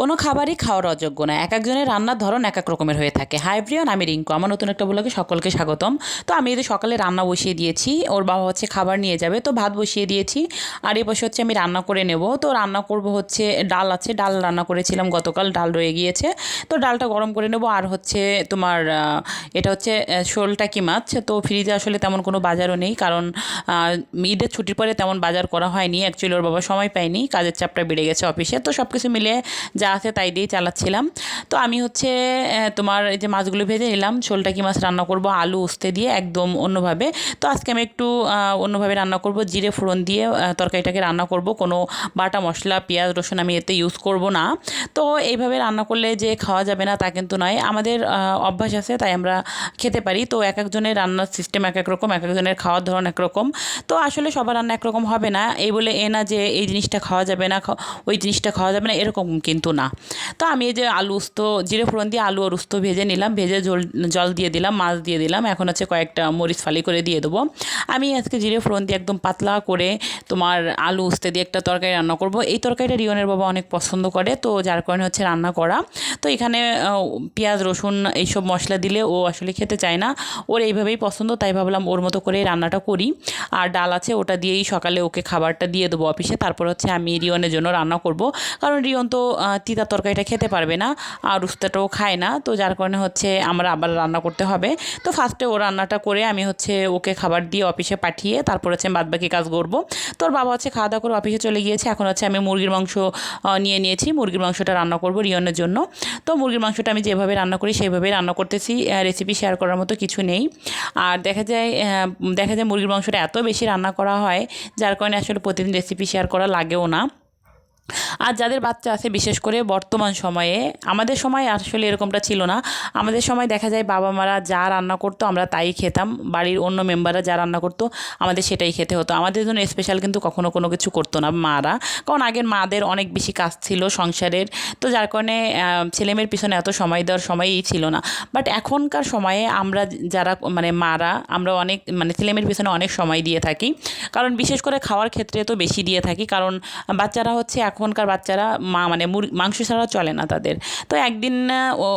কোনো খাবারই খাওয়ার অযোগ্য না। এক একজনের রান্নার ধরন এক এক রকমের হয়ে থাকে। হাই প্রিয়ন আমি রিঙ্কু। আমার নতুন একটা ব্লগে সকলকে স্বাগতম। তো আমি এদের সকালে রান্না বসিয়ে দিয়েছি, ওর বাবা হচ্ছে খাবার নিয়ে যাবে, তো ভাত বসিয়ে দিয়েছি। আর এ পাশে হচ্ছে আমি রান্না করে নেব। তো রান্না করব হচ্ছে ডাল আছে, ডাল রান্না করেছিলাম, গতকাল ডাল রয়ে গিয়েছে। তো ডালটা গরম করে নেব। আর হচ্ছে তোমার এটা হচ্ছে শোলটা কি মাছ? তো ফ্রিজে আসলে তেমন কোনো বাজারও নেই। কারণ ঈদের ছুটির পরে তেমন বাজার করা হয়নি। অ্যাকচুয়ালি ওর বাবা সময় পায়নি। কাজের চাপটা বেড়ে গেছে অফিসে। তো সব কিছু মিলিয়ে যা আছে তাই দিয়েই চালাচ্ছিলাম। তো আমি হচ্ছে তোমার এই যে মাছগুলো ভেজে নিলাম, শোলটা কি মাছ রান্না করব? আলু উস্তে দিয়ে একদম অন্যভাবে। তো আজকে আমি একটু অন্যভাবে রান্না করব, জিরে ফোড়ন দিয়ে তরকারিটাকে রান্না করব। কোনো বাটা মশলা, পেঁয়াজ, রসুন আমি এতে ইউজ করব না। তো এইভাবে রান্না করলে যে খাওয়া যাবে না তা কিন্তু নয়। আমাদের অভ্যাস আছে, তাই আমরা খেতে পারি। তো এক একজনের রান্নার সিস্টেম এক এক রকম, এক একজনের খাওয়ার ধরন একরকম তো আসলে সবার রান্না একরকম হবে না। এই বলে এ না যে এই জিনিসটা খাওয়া যাবে না ওই জিনিসটা খাওয়া যাবে না, এরকম কিন্তু না। তো আমি এই যে আলু উস্ত, জিরে ফোড়ন দিয়ে আলু আর উস্ত ভেজে নিলাম, ভেজে জল জল দিয়ে দিলাম, মাছ দিয়ে দিলাম। এখন হচ্ছে কয়েকটা মরিচ ফালি করে দিয়ে দেবো। আমি আজকে জিরে ফোড়ন দিয়ে একদম পাতলা করে তোমার আলু উস্তে দিয়ে একটা তরকারি রান্না করব। এই তরকারিটা রিয়নের বাবা অনেক পছন্দ করে, তো যার কারণে হচ্ছে রান্না করা। তো এখানে পেঁয়াজ, রসুন এইসব মশলা দিলে ও আসলে খেতে চায় না। ওর এইভাবেই পছন্দ, তাই ভাবলাম ওর মতো করে রান্নাটা করি। আর ডাল আছে, ওটা দিয়েই সকালে ওকে খাবারটা দিয়ে দেবো অফিসে। তারপর হচ্ছে আমি রিয়নের জন্য রান্না করব। কারণ রিয়ন তো তিতা তরকারিটা খেতে পারবে না আর উস্তাটাও খায় না। তো যার কারণে হচ্ছে আমরা আবার রান্না করতে হবে। তো ফার্স্টে ও রান্নাটা করে আমি হচ্ছে ওকে খাবার দিয়ে অফিসে পাঠিয়ে তারপর হচ্ছে বাদবাকি কাজ করব। তোর বাবা হচ্ছে খাওয়া দাওয়া করে অফিসে চলে গিয়েছে। এখন হচ্ছে আমি মুরগির মাংস নিয়ে নিয়েছি। মুরগির মাংসটা রান্না করব রিয়নের জন্য। তো মুরগির মাংসটা আমি যেভাবে রান্না করি সেইভাবেই রান্না করতেছি। রেসিপি শেয়ার করার মতো কিছু নেই। আর দেখা যায় দেখা যায় মুরগির মাংসটা এত বেশি রান্না করা হয়, যার কারণে আসলে প্রতিদিন রেসিপি শেয়ার করা লাগেও না। আর যাদের বাচ্চা আছে, বিশেষ করে বর্তমান সময়ে, আমাদের সময় আসলে এরকমটা ছিল না। আমাদের সময় দেখা যায় বাবা মারা যা রান্না করতো আমরা তাই খেতাম। বাড়ির অন্য মেম্বাররা যা রান্না করতো, আমাদের সেটাই খেতে হতো। আমাদের জন্য স্পেশাল কিন্তু কখনো কোনো কিছু করতো না মারা। কারণ আগের মাদের অনেক বেশি কাজ ছিল সংসারের। তো যার কারণে ছেলেমেয়ের পিছনে এত সময় দেওয়ার সময়ই ছিল না। বাট এখনকার সময়ে আমরা যারা মানে মারা, আমরা অনেক মানে ছেলেমেয়ের পিছনে অনেক সময় দিয়ে থাকি। কারণ বিশেষ করে খাওয়ার ক্ষেত্রে তো বেশি দিয়ে থাকি। কারণ বাচ্চারা হচ্ছে এখনকার বাচ্চারা মা মানে মাংস ছাড়া চলে না তাদের। তো একদিন ও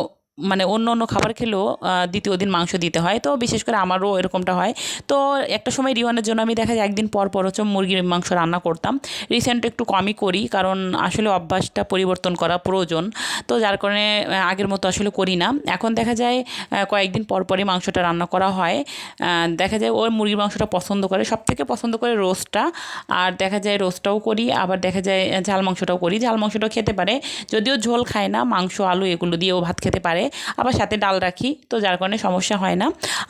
মানে অন্য অন্য খাবার খেলেও দ্বিতীয় দিন মাংস দিতে হয়। তো বিশেষ করে আমারও এরকমটা হয়। তো একটা সময় রিওয়ানের জন্য আমি দেখা যায় একদিন পর পর হচ্ছে মুরগির মাংস রান্না করতাম। রিসেন্ট একটু কমই করি, কারণ আসলে অভ্যাসটা পরিবর্তন করা প্রয়োজন। তো যার কারণে আগের মতো আসলে করি না। এখন দেখা যায় কয়েকদিন পর পরই মাংসটা রান্না করা হয়। দেখা যায় ওর মুরগির মাংসটা পছন্দ করে। সব থেকে পছন্দ করে রোস্টটা। আর দেখা যায় রোস্টটাও করি, আবার দেখা যায় ঝাল মাংসটাও করি। ঝাল মাংসটাও খেতে পারে। যদিও ঝোল খায় না, মাংস, আলু এগুলো দিয়েও ভাত খেতে পারে। আবার সাথে ডাল রাখি, তো যার কারণে সমস্যা হয় না।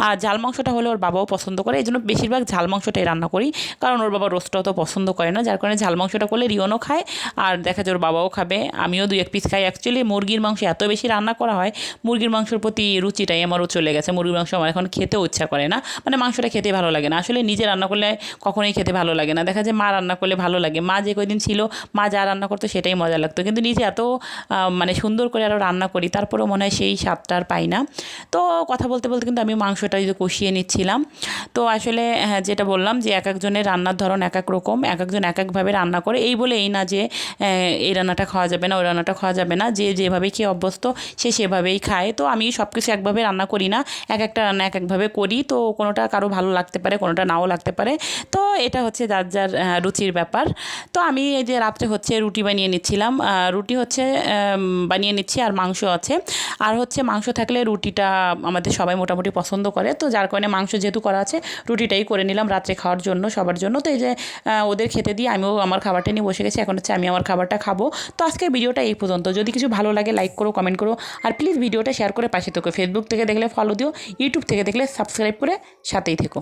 আর ঝাল মাংসটা হলে ওর বাবাও পছন্দ করে, এই জন্য বেশিরভাগ ঝাল মাংসটাই রান্না করি। কারণ ওর বাবা রোস্টটাও তো পছন্দ করে না, যার কারণে ঝাল মাংসটা করলে রিওনও খায়, আর দেখা যায় ওর বাবাও খাবে। আমিও দুই এক পিস খাই। অ্যাকচুয়ালি মুরগির মাংস এত বেশি রান্না করা হয়, মুরগির মাংসের প্রতি রুচিটাই আমারও চলে গেছে। মুরগির মাংস আমার এখন খেতেও ইচ্ছা করে না মানে মাংসটা খেতে ভালো লাগে না। আসলে নিজে রান্না করলে কখনোই খেতে ভালো লাগে না। দেখা যায় মা রান্না করলে ভালো লাগে। মা যে কয়দিন ছিল, মা যা রান্না করতো সেটাই মজা লাগতো। কিন্তু নিজে এত মানে সুন্দর করে আরও রান্না করি, তারপরেও মনে হয় সেই স্বাদটা আর পাই না। তো কথা বলতে বলতে কিন্তু আমি মাংসটা যদি কষিয়ে নিচ্ছিলাম। তো আসলে হ্যাঁ, যেটা বললাম যে এক একজনের রান্নার ধরন এক এক রকম এক একজন এক একভাবে রান্না করে। এই বলে এই না যে এই রান্নাটা খাওয়া যাবে না ওই রান্নাটা খাওয়া যাবে না। যে যেভাবে খেয়ে অভ্যস্ত সে সেভাবেই খায়। তো আমি সব কিছু একভাবে রান্না করি না। এক একটা রান্না এক একভাবে করি। তো কোনোটা কারও ভালো লাগতে পারে কোনোটা নাও লাগতে পারে। তো এটা হচ্ছে যার যার রুচির ব্যাপার। তো আমি এই যে রাত্রে হচ্ছে রুটি বানিয়ে নিচ্ছিলাম। রুটি হচ্ছে বানিয়ে নিচ্ছি আর মাংস আছে। আর হচ্ছে মাংস থাকলে রুটিটা আমাদের সবাই মোটামুটি পছন্দ করে। তো যার কারণে মাংস যেহেতু করা আছে, রুটিটাই করে নিলাম রাত্রে খাওয়ার জন্য, সবার জন্য। তো এই যে ওদের খেতে দিয়ে আমিও আমার খাবারটা নিয়ে বসে গেছি, এখন হচ্ছে আমি আমার খাবারটা খাব। তো আজকের ভিডিওটা এই পর্যন্ত। যদি কিছু ভালো লাগে লাইক করো কমেন্ট করো, আর প্লিজ ভিডিওটা শেয়ার করে পাশে থেকো। ফেসবুক থেকে দেখলে ফলো দিও ইউটিউব থেকে দেখলে সাবস্ক্রাইব করে সাথেই থেকো।